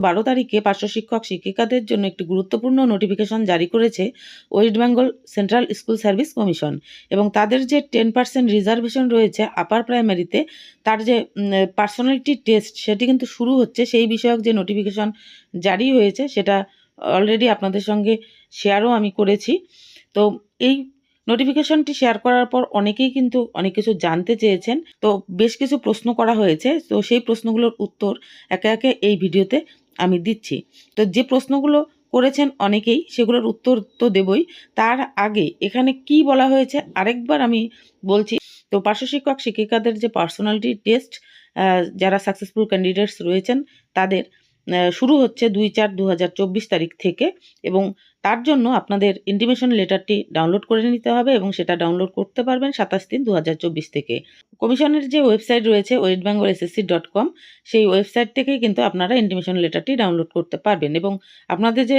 বারো তারিখে পার্শ্ব শিক্ষক শিক্ষিকাদের জন্য একটি গুরুত্বপূর্ণ নোটিফিকেশন জারি করেছে West Bengal Central School Service Commission এবং তাদের যে টেন পার্সেন্ট রিজার্ভেশন রয়েছে আপার প্রাইমারিতে তার যে পার্সোনালিটি টেস্ট সেটি কিন্তু শুরু হচ্ছে। সেই বিষয়ক যে নোটিফিকেশন জারি হয়েছে সেটা অলরেডি আপনাদের সঙ্গে শেয়ারও আমি করেছি। তো এই নোটিফিকেশনটি শেয়ার করার পর অনেকেই কিন্তু অনেক কিছু জানতে চেয়েছেন। তো বেশ কিছু প্রশ্ন করা হয়েছে। তো সেই প্রশ্নগুলোর উত্তর একে একে এই ভিডিওতে আমি দিচ্ছি। তো যে প্রশ্নগুলো করেছেন অনেকেই, সেগুলোর উত্তর তো দেবই। তার আগে এখানে কি বলা হয়েছে আরেকবার আমি বলছি। তো পার্শ্ব শিক্ষক শিক্ষিকাদের যে পার্সোনালিটি টেস্ট যারা সাকসেসফুল ক্যান্ডিডেটস রয়েছেন, তাদের শুরু হচ্ছে দুই চার দু তারিখ থেকে এবং তার জন্য আপনাদের ইন্টিমেশন লেটারটি ডাউনলোড করে নিতে হবে এবং সেটা ডাউনলোড করতে পারবেন সাতাশ তিন দু থেকে। কমিশনের যে ওয়েবসাইট রয়েছে West Bengal SSC dot com সেই ওয়েবসাইট থেকেই কিন্তু আপনারা ইন্টিমেশন লেটারটি ডাউনলোড করতে পারবেন এবং আপনাদের যে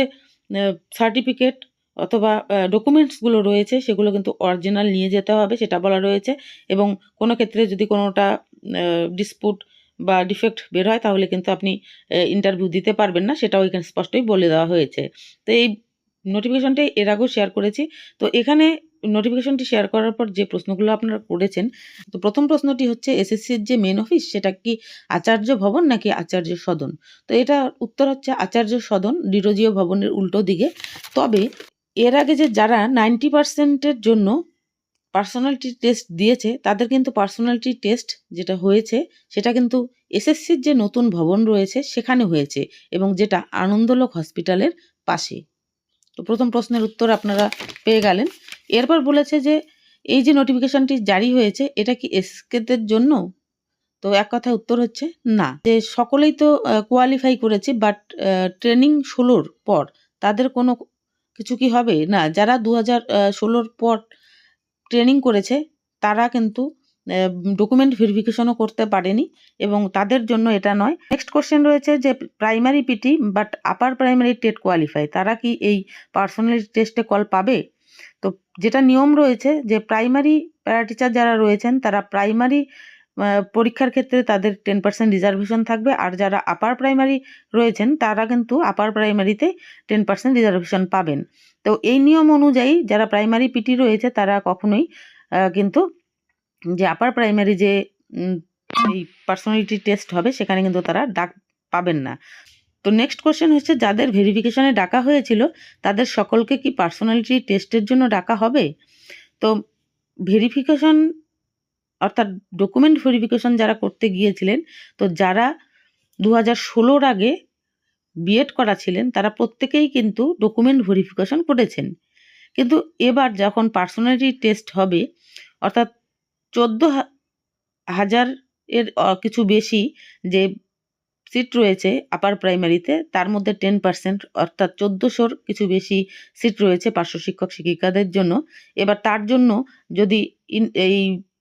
সার্টিফিকেট অথবা ডকুমেন্টসগুলো রয়েছে সেগুলো কিন্তু অরিজিনাল নিয়ে যেতে হবে, সেটা বলা রয়েছে এবং কোনো ক্ষেত্রে যদি কোনোটা ডিসপুট বা ডিফেক্ট বের হয় তাহলে কিন্তু আপনি ইন্টারভিউ দিতে পারবেন না, সেটাও এখানে স্পষ্টই বলে দেওয়া হয়েছে। তো এই নোটিফিকেশনটি এর আগেও শেয়ার করেছি। তো এখানে নোটিফিকেশনটি শেয়ার করার পর যে প্রশ্নগুলো আপনারা করেছেন, তো প্রথম প্রশ্নটি হচ্ছে এসএসসির যে মেন অফিস সেটা কি আচার্য ভবন নাকি আচার্য সদন? তো এটা উত্তর হচ্ছে আচার্য সদন ডিরোজিও ভবনের উল্টো দিকে। তবে এর আগে যে যারা নাইনটি পার্সেন্টের জন্য পার্সোনালিটি টেস্ট দিয়েছে, তাদের কিন্তু পার্সোনালিটি টেস্ট যেটা হয়েছে, সেটা কিন্তু এসএসসির যে নতুন ভবন রয়েছে, সেখানে হয়েছে এবং যেটা আনন্দলোক হসপিটালের পাশে। তো প্রথম প্রশ্নের উত্তর আপনারা পেয়ে গেলেন। এরপর বলেছে যে, এই যে নোটিফিকেশনটি জারি হয়েছে, এটা কি এসকেদের জন্য? তো এক কথায় উত্তর হচ্ছে না। যে সকলেই তো কোয়ালিফাই করেছে বাট ট্রেনিং ষোলোর পর, তাদের কোনো কিছু কি হবে? না, যারা দু হাজার ষোলোর পর ট্রেনিং করেছে, তারা কিন্তু ডকুমেন্ট ভেরিফিকেশনও করতে পারেনি এবং তাদের জন্য এটা নয়। নেক্সট কোশ্চেন রয়েছে যে primary PT but upper primary TET qualify তারা কি এই পার্সোনালিটি টেস্টে কল পাবে? তো যেটা নিয়ম রয়েছে যে প্রাইমারি প্যারা টিচার যারা রয়েছেন, তারা প্রাইমারি পরীক্ষার ক্ষেত্রে তাদের টেন পার্সেন্ট রিজার্ভেশন থাকবে আর যারা আপার প্রাইমারি রয়েছেন, তারা কিন্তু আপার প্রাইমারিতে টেন পার্সেন্ট রিজার্ভেশন পাবেন। তো এই নিয়ম অনুযায়ী যারা প্রাইমারি পিটি রয়েছে, তারা কখনোই কিন্তু যে আপার প্রাইমারি যে এই পার্সোনালিটি টেস্ট হবে, সেখানে কিন্তু তারা ডাক পাবেন না। তো নেক্সট কোশ্চেন হচ্ছে, যাদের ভেরিফিকেশনে ডাকা হয়েছিল, তাদের সকলকে কি পার্সোনালিটি টেস্টের জন্য ডাকা হবে? তো ভেরিফিকেশন অর্থাৎ ডকুমেন্ট ভেরিফিকেশন যারা করতে গিয়েছিলেন, তো যারা দু হাজার ষোলোর আগে বিএড করা ছিলেন, তারা প্রত্যেকেই কিন্তু ডকুমেন্ট ভেরিফিকেশন করেছেন। কিন্তু এবার যখন পার্সোনালিটি টেস্ট হবে, অর্থাৎ চোদ্দ হাজার এর কিছু বেশি যে সিট রয়েছে আপার প্রাইমারিতে তার মধ্যে টেন পার্সেন্ট অর্থাৎ চোদ্দোশোর কিছু বেশি সিট রয়েছে পার্শ্ব শিক্ষক শিক্ষিকাদের জন্য। এবার তার জন্য যদি এই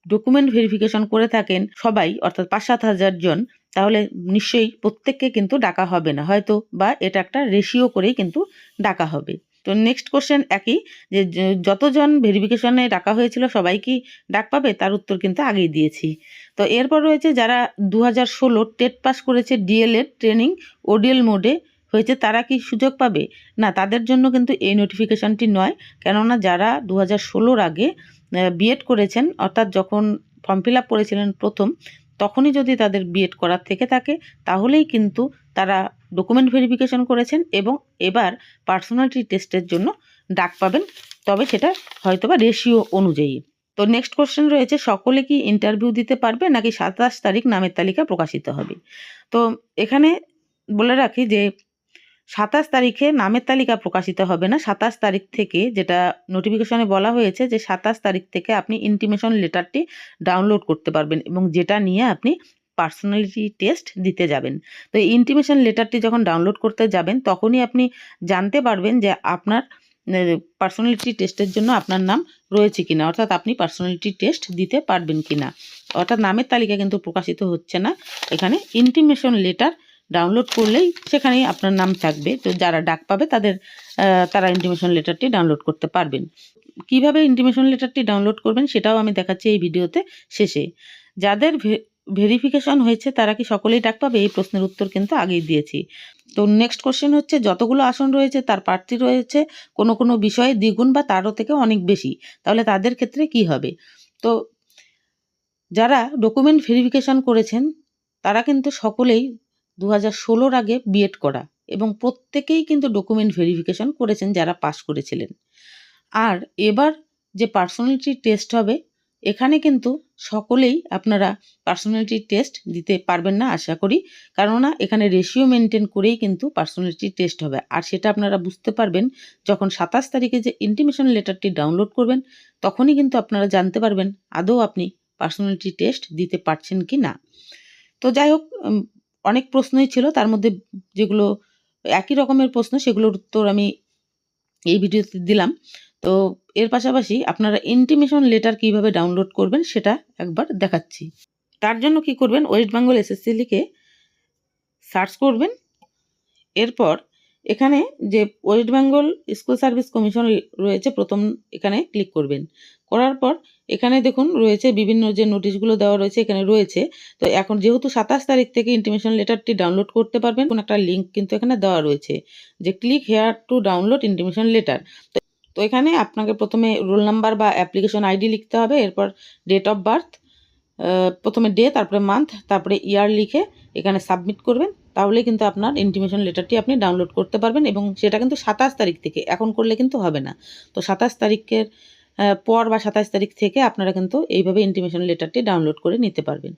ডকুমেন্ট ভেরিফিকেশন করে থাকেন সবাই, অর্থাৎ পাঁচ সাত হাজার জন, তাহলে নিশ্চয়ই প্রত্যেককে কিন্তু ডাকা হবে না। হয়তো বা এটা একটা রেশিও করেই কিন্তু ডাকা হবে। তো নেক্সট কোশ্চেন একই, যে যতজন ভেরিফিকেশনে ডাকা হয়েছিল সবাই কি ডাক পাবে? তার উত্তর কিন্তু আগেই দিয়েছি। তো এরপর রয়েছে যারা দু হাজার ষোলো টেট পাস করেছে ডিএলএড ট্রেনিং ওডিএল মোডে হয়েছে, তারা কি সুযোগ পাবে? না, তাদের জন্য কিন্তু এই নোটিফিকেশনটি নয়। কেননা যারা দু হাজার ষোলোর আগে বিএড করেছেন, অর্থাৎ যখন ফর্ম ফিল আপ করেছিলেন প্রথম তখনই যদি তাদের বিএড করার থেকে থাকে, তাহলেই কিন্তু তারা ডকুমেন্ট ভেরিফিকেশন করেছেন এবং এবার পার্সোনালিটি টেস্টের জন্য ডাক পাবেন। তবে সেটা হয়তোবা রেশিও অনুযায়ী। তো নেক্সট কোশ্চেন রয়েছে, সকলে কি ইন্টারভিউ দিতে পারবে নাকি সাতাশ তারিখ নামের তালিকা প্রকাশিত হবে? তো এখানে বলে রাখি যে সাতাশ তারিখে নামের তালিকা প্রকাশিত হবে না। সাতাশ তারিখ থেকে যেটা নোটিফিকেশনে বলা হয়েছে যে, সাতাশ তারিখ থেকে আপনি ইন্টিমেশন লেটারটি ডাউনলোড করতে পারবেন এবং যেটা নিয়ে আপনি পার্সোনালিটি টেস্ট দিতে যাবেন। তো এই ইন্টিমেশন লেটারটি যখন ডাউনলোড করতে যাবেন, তখনই আপনি জানতে পারবেন যে, আপনার পার্সোনালিটি টেস্টের জন্য আপনার নাম রয়েছে কিনা, অর্থাৎ আপনি পার্সোনালিটি টেস্ট দিতে পারবেন কিনা। অর্থাৎ নামের তালিকা কিন্তু প্রকাশিত হচ্ছে না। এখানে ইন্টিমেশন লেটার ডাউনলোড করলেই সেখানেই আপনার নাম থাকবে। তো যারা ডাক পাবে তাদের তারা ইন্টিমেশন লেটারটি ডাউনলোড করতে পারবেন। কীভাবে ইন্টিমেশন লেটারটি ডাউনলোড করবেন সেটাও আমি দেখাচ্ছি এই ভিডিওতে শেষে। যাদের ভেরিফিকেশন হয়েছে তারা কি সকলেই ডাক পাবে? এই প্রশ্নের উত্তর কিন্তু আগেই দিয়েছি। তো নেক্সট কোশ্চেন হচ্ছে, যতগুলো আসন রয়েছে তার প্রার্থী রয়েছে, কোনো কোনো বিষয়ে দ্বিগুণ বা তারও থেকে অনেক বেশি, তাহলে তাদের ক্ষেত্রে কি হবে? তো যারা ডকুমেন্ট ভেরিফিকেশন করেছেন, তারা কিন্তু সকলেই দু হাজার ষোলোর আগে বিএড করা এবং প্রত্যেকেই কিন্তু ডকুমেন্ট ভেরিফিকেশন করেছেন যারা পাস করেছিলেন। আর এবার যে পার্সোনালিটি টেস্ট হবে, এখানে কিন্তু সকলেই আপনারা পার্সোনালিটি টেস্ট দিতে পারবেন না আশা করি, কেননা এখানে রেশিও মেনটেন করেই কিন্তু পার্সোনালিটি টেস্ট হবে। আর সেটা আপনারা বুঝতে পারবেন, যখন সাতাশ তারিখে যে ইন্টিমেশন লেটারটি ডাউনলোড করবেন, তখনই কিন্তু আপনারা জানতে পারবেন আদৌ আপনি পার্সোনালিটি টেস্ট দিতে পারছেন কি না তো যাই হোক অনেক প্রশ্নই ছিল, তার মধ্যে যেগুলো একই রকমের প্রশ্ন সেগুলোর উত্তর আমি এই ভিডিওতে দিলাম। তো এর পাশাপাশি আপনারা ইন্টিমেশন লেটার কীভাবে ডাউনলোড করবেন সেটা একবার দেখাচ্ছি। তার জন্য কি করবেন ওয়েস্ট বেঙ্গল এসএসসি লিখে সার্চ করবেন, এরপর এখানে যে West Bengal School Service Commission রয়েছে, প্রথম এখানে ক্লিক করবেন। করার পর এখানে দেখুন রয়েছে বিভিন্ন যে নোটিশগুলো দেওয়া রয়েছে, এখানে রয়েছে। তো এখন যেহেতু সাতাশ তারিখ থেকে ইন্টিমেশন লেটারটি ডাউনলোড করতে পারবেন, কোন একটা লিঙ্ক কিন্তু এখানে দেওয়া রয়েছে যে click here to download intimation letter তো এখানে আপনাকে প্রথমে রোল নাম্বার বা অ্যাপ্লিকেশন আইডি লিখতে হবে, এরপর ডেট অফ বার্থ প্রথমে ডে, তারপরে মান্থ তারপরে ইয়ার লিখে এখানে সাবমিট করবেন। তাহলে কিন্তু আপনার ইন্টিমেশন লেটারটি আপনি ডাউনলোড করতে পারবেন এবং সেটা কিন্তু সাতাশ তারিখ থেকে। এখন করলে কিন্তু হবে না। তো সাতাশ তারিখের পর বা সাতাশ তারিখ থেকে আপনারা কিন্তু এইভাবে ইন্টিমেশন লেটারটি ডাউনলোড করে নিতে পারবেন।